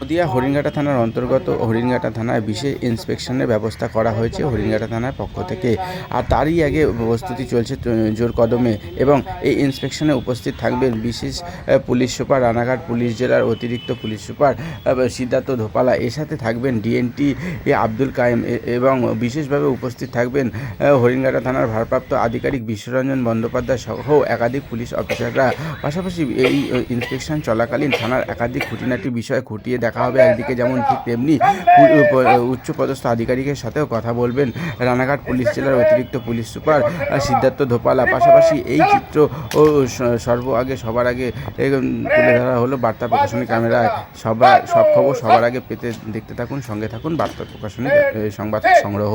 নদিয়া হরিণঘাটা থানার অন্তর্গত হরিণঘাটা থানায় বিশেষ ইন্সপেকশনের ব্যবস্থা করা হয়েছে হরিণঘাটা থানার পক্ষ থেকে। আর তারই আগে প্রস্তুতি চলছে জোর কদমে এবং এই ইন্সপেকশনে উপস্থিত থাকবেন বিশেষ পুলিশ সুপার রানাঘাট পুলিশ জেলার অতিরিক্ত পুলিশ সুপার সিদ্ধার্থ ধোপালা। এর সাথে থাকবেন ডিএনটি আব্দুল কায়েম এবং বিশেষভাবে উপস্থিত থাকবেন হরিণঘাটা থানার ভারপ্রাপ্ত আধিকারিক বিশ্বরঞ্জন বন্দ্যোপাধ্যায় সহ একাধিক পুলিশ অফিসাররা। পাশাপাশি এই ইন্সপেকশন চলাকালীন থানার একাধিক খুঁটিনাটি বিষয় খুঁটিয়ে দেখা হবে। একদিকে যেমন ঠিক তেমনি উচ্চ পদস্থ উচ্চপদস্থ আধিকারিকের সাথেও কথা বলবেন রানাঘাট পুলিশ জেলার অতিরিক্ত পুলিশ সুপার সিদ্ধার্থ ধোপালা। পাশাপাশি এই চিত্র ও সর্ব আগে সবার আগে তুলে ধরা হলো বার্তা প্রকাশনী ক্যামেরায়। সবার সব খবর সবার আগে পেতে দেখতে থাকুন, সঙ্গে থাকুন বার্তা প্রকাশনী সংবাদ সংগ্রহ।